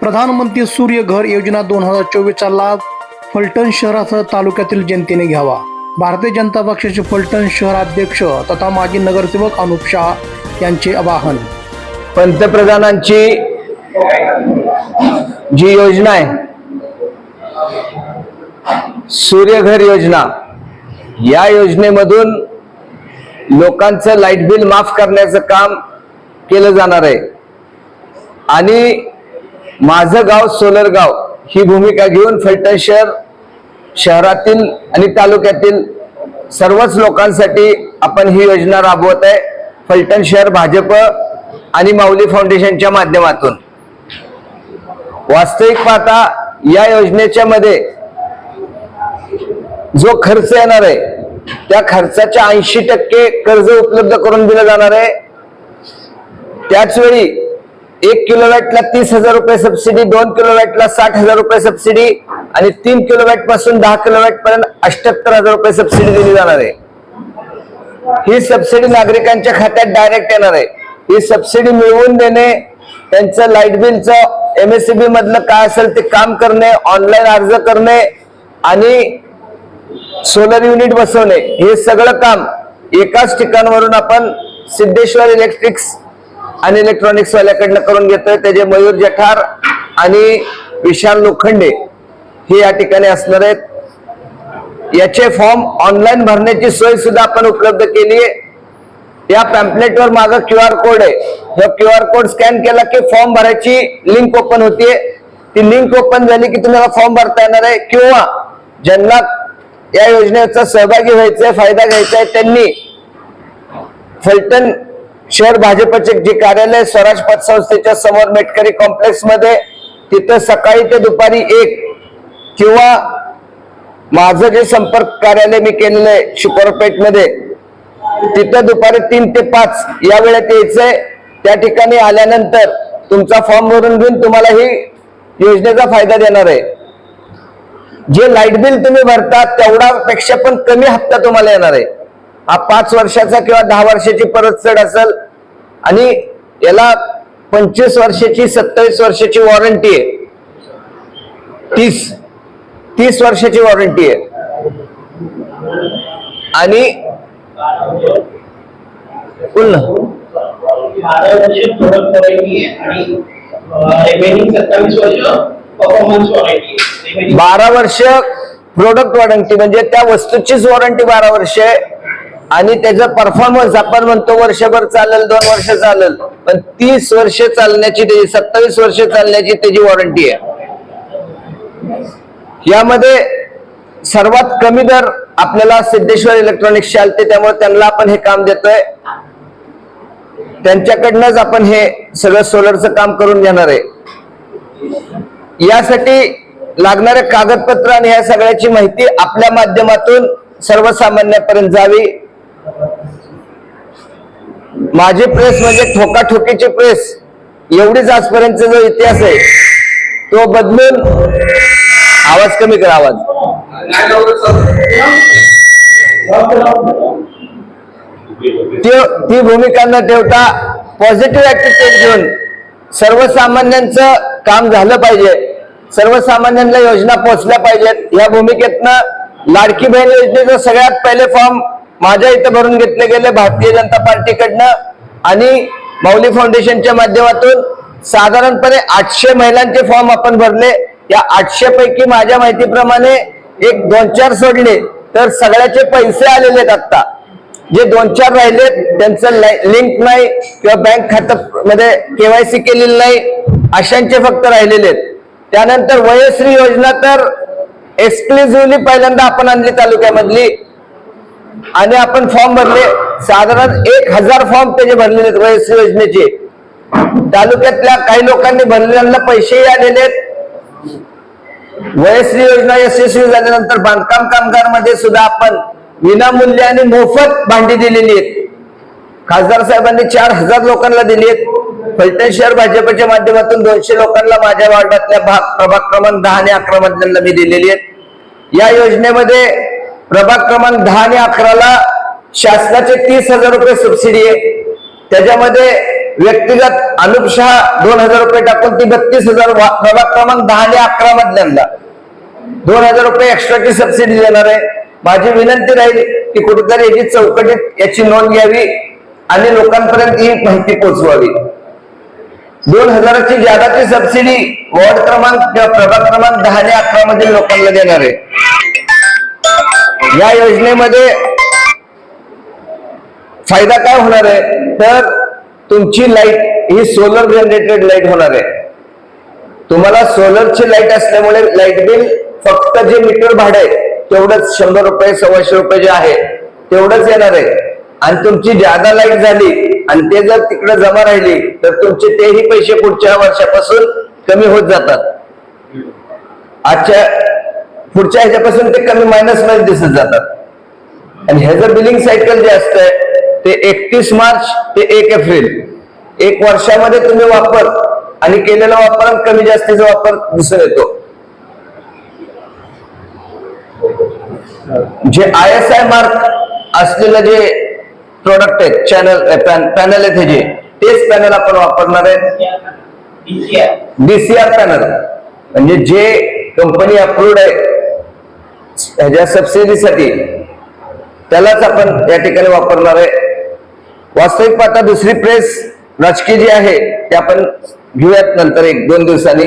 प्रधानमंत्री सूर्य घर योजना दोन हजार चोवीसचा लाभ फलटण शहरासह तालुक्यातील जनतेने घ्यावा. भारतीय जनता पक्षाचे फलटण शहराध्यक्ष तथा माजी नगरसेवक अनुप शाह यांचे आवाहन. पंतप्रधानांची जी योजना आहे सूर्यघर योजना या योजनेमधून लोकांचं लाइट बिल माफ करण्याचं काम केलं जाणार आहे. आणि माझं गाव सोलर गाव ही भूमिका घेऊन फलटण शहर शहरातील आणि तालुक्यातील सर्वच लोकांसाठी आपण ही योजना राबवत आहे. फलटण शहर भाजप आणि माऊली फाउंडेशनच्या माध्यमातून. वास्तविक पाहता या योजनेच्या मध्ये जो खर्च येणार आहे त्या खर्चाच्या ऐंशी टक्के कर्ज उपलब्ध करून दिलं जाणार आहे. त्याच वेळी एक किलोवॅटला तीस हजार रुपये सबसिडी दोन किलोवॅटला साठ हजार रुपये सबसिडी आणि तीन किलोवॅटपासून दहा किलोवॅट पर्यंत अठ्याहत्तर हजार रुपये सबसिडी दिली जाणार आहे. ही सबसिडी नागरिकांच्या खात्यात डायरेक्ट येणार आहे. ही सबसिडी मिळवून देणे त्यांचं लाइट बिलचं एमएससीबी मधलं काय असेल ते काम करणे ऑनलाईन अर्ज करणे आणि सोलर युनिट बसवणे हे सगळं काम एकाच ठिकाणवरून आपण सिद्धेश्वर इलेक्ट्रिक्स आणि इलेक्ट्रॉनिक्स वाल्याकडनं करून घेतोय. त्याचे मयूर जठार आणि विशाल लोखंडे हे या ठिकाणी असणार आहेत. याचे फॉर्म ऑनलाईन भरण्याची सोय सुद्धा आपण उपलब्ध केली आहे. या पॅम्पलेटवर माझा क्यू आर कोड आहे. हा क्यू आर कोड स्कॅन केला की फॉर्म भरायची लिंक ओपन होतीये. ती लिंक ओपन झाली की तुम्हाला फॉर्म भरता येणार आहे. किंवा ज्यांना या योजनेचा सहभागी व्हायचा फायदा घ्यायचा आहे त्यांनी फलटण शहर भाजपचे जे कार्यालय स्वराज पतसंस्थेच्या समोर मेटकरी कॉम्प्लेक्समध्ये तिथं सकाळी ते दुपारी एक किंवा माझं जे संपर्क कार्यालय मी केलेलं आहे शुक्रपेठमध्ये तिथं दुपारी तीन ते पाच या वेळेत यायचंय. त्या ठिकाणी आल्यानंतर तुमचा फॉर्म भरून घेऊन तुम्हाला ही योजनेचा फायदा देणार आहे. जे लाइट बिल तुम्ही भरता तेवढा पेक्षा पण कमी हप्ता तुम्हाला येणार आहे. हा पाच वर्षाचा किंवा दहा वर्षाची परतफेड असेल आणि याला पंचवीस वर्षाची सत्तावीस वर्षाची वॉरंटी आहे. तीस तीस वर्षाची वॉरंटी आहे. आणि बोल ना. बारा वर्ष प्रोडक्ट वॉरंटी बारा वर्ष प्रोडक्ट वॉरंटी म्हणजे त्या वस्तूचीच वॉरंटी बारा वर्ष आहे. आणि त्याचा परफॉर्मन्स आपण म्हणतो वर्षभर चालेल दोन वर्ष चालेल. पण तीस वर्ष चालण्याची त्याची सत्तावीस वर्ष चालण्याची त्याची वॉरंटी आहे. यामध्ये सर्वात कमी दर आपल्याला सिद्धेश्वर इलेक्ट्रॉनिक्स चालते त्यामुळे त्यांना आपण हे काम देतोय. त्यांच्याकडनंच आपण हे सगळं सोलरचं काम करून घेणार आहे. यासाठी लागणारे कागदपत्र आणि ह्या सगळ्याची माहिती आपल्या माध्यमातून सर्वसामान्यापर्यंत जावी. माझी प्रेस म्हणजे ठोकाठोकीची प्रेस एवढीच आजपर्यंत जो इतिहास आहे तो बदलून आवाज कमी करा आवाज. ती भूमिका न ठेवता पॉझिटिव्ह ऍटिट्यूड घेऊन सर्वसामान्यांचं काम झालं पाहिजे. सर्वसामान्यांना योजना पोहोचल्या पाहिजेत. या भूमिकेतनं लाडकी बहीण योजनेचं सगळ्यात पहिले फॉर्म माझ्या इथं भरून घेतले गेले भारतीय जनता पार्टीकडनं आणि माऊली फाउंडेशनच्या माध्यमातून साधारणपणे आठशे महिलांचे फॉर्म आपण भरले. या आठशे पैकी माझ्या माहितीप्रमाणे एक दोन चार सोडले तर सगळ्याचे पैसे आलेले आहेत आता जे दोन चार राहिले त्यांचं लिंक नाही किंवा बँक खातं मध्ये केवायसी केलेली नाही अशांचे फक्त राहिलेले आहेत. त्यानंतर वयश्री योजना तर एक्सक्लुझिव्हली पहिल्यांदा आपण आणली तालुक्यामधली. आणि आपण फॉर्म भरले. साधारण एक हजार फॉर्म त्याचे भरलेले आहेत वयश्री योजनेचे. तालुक्यातल्या काही लोकांनी भरलेल्यांना पैसेही आलेले आहेत. वयश्री योजना यशस्वी झाल्यानंतर बांधकाम कामगारमध्ये सुद्धा आपण विनामूल्य आणि मोफत भांडी दिलेली आहेत. खासदार साहेबांनी चार हजार लोकांना दिली आहेत. फलटण शहर भाजपच्या माध्यमातून दोनशे लोकांना माझ्या वार्डातल्या भाग प्रभाग क्रमांक दहा आणि अकरा मधल्या मी दिलेली आहेत. या योजनेमध्ये प्रभाग क्रमांक दहा आणि अकराला शासनाचे तीस हजार रुपये सबसिडी आहे. त्याच्यामध्ये व्यक्तिगत अनुप शहा दोन हजार रुपये टाकून ती बत्तीस हजार प्रभाग क्रमांक दहा आणि अकरा मधल्यांना दोन हजार रुपये एक्स्ट्राची सबसिडी देणार आहे. माझी विनंती राहील की कुठेतरी याची चौकटीत याची नोंद घ्यावी आणि लोकांपर्यंत ही माहिती पोहोचवावी. दोन हजाराची जादाची सबसिडी वॉर्ड क्रमांक किंवा प्रभाग क्रमांक दहा आणि अकरा मधील लोकांना देणार आहे. या योजनेमध्ये फायदा काय होणार आहे? तर तुमची लाइट ही सोलर जनरेटेड लाइट होणार आहे. तुम्हाला सोलरची लाइट असल्यामुळे लाइट बिल फक्त जे मीटर भाडे आहे तेवढंच शंभर रुपये सव्वाशे रुपये जे आहे तेवढंच येणार आहे. आणि तुमची जादा लाइट झाली आणि ते जर तिकडे जमा राहिली तर तुमचे तेही पैसे पुढच्या वर्षापासून कमी होत जातात. आजच्या पुढच्या ह्याच्यापासून ते कमी मायनसमध्ये दिसत जातात. आणि ह्याचं बिलिंग सायकल जे असतंय ते एकतीस मार्च ते एक एप्रिल. एक वर्षामध्ये तुम्ही वापर आणि केलेला वापर कमी जास्तीचा वापर दिसून येतो. जे आय एस आय मार्क असलेलं जे प्रोडक्ट आहेत चॅनल पॅनल आहेत हे जे तेच पॅनल आपण वापरणार DCR. डीसीआर पॅनल म्हणजे जे कंपनी अप्रूव्ड आहे ह्याच्या सबसिडीसाठी त्यालाच आपण या ठिकाणी वापरणार आहे. वास्तविक पाहता दुसरी प्रेस राजकीय जी आहे ते आपण घेऊयात नंतर एक दोन दिवसांनी.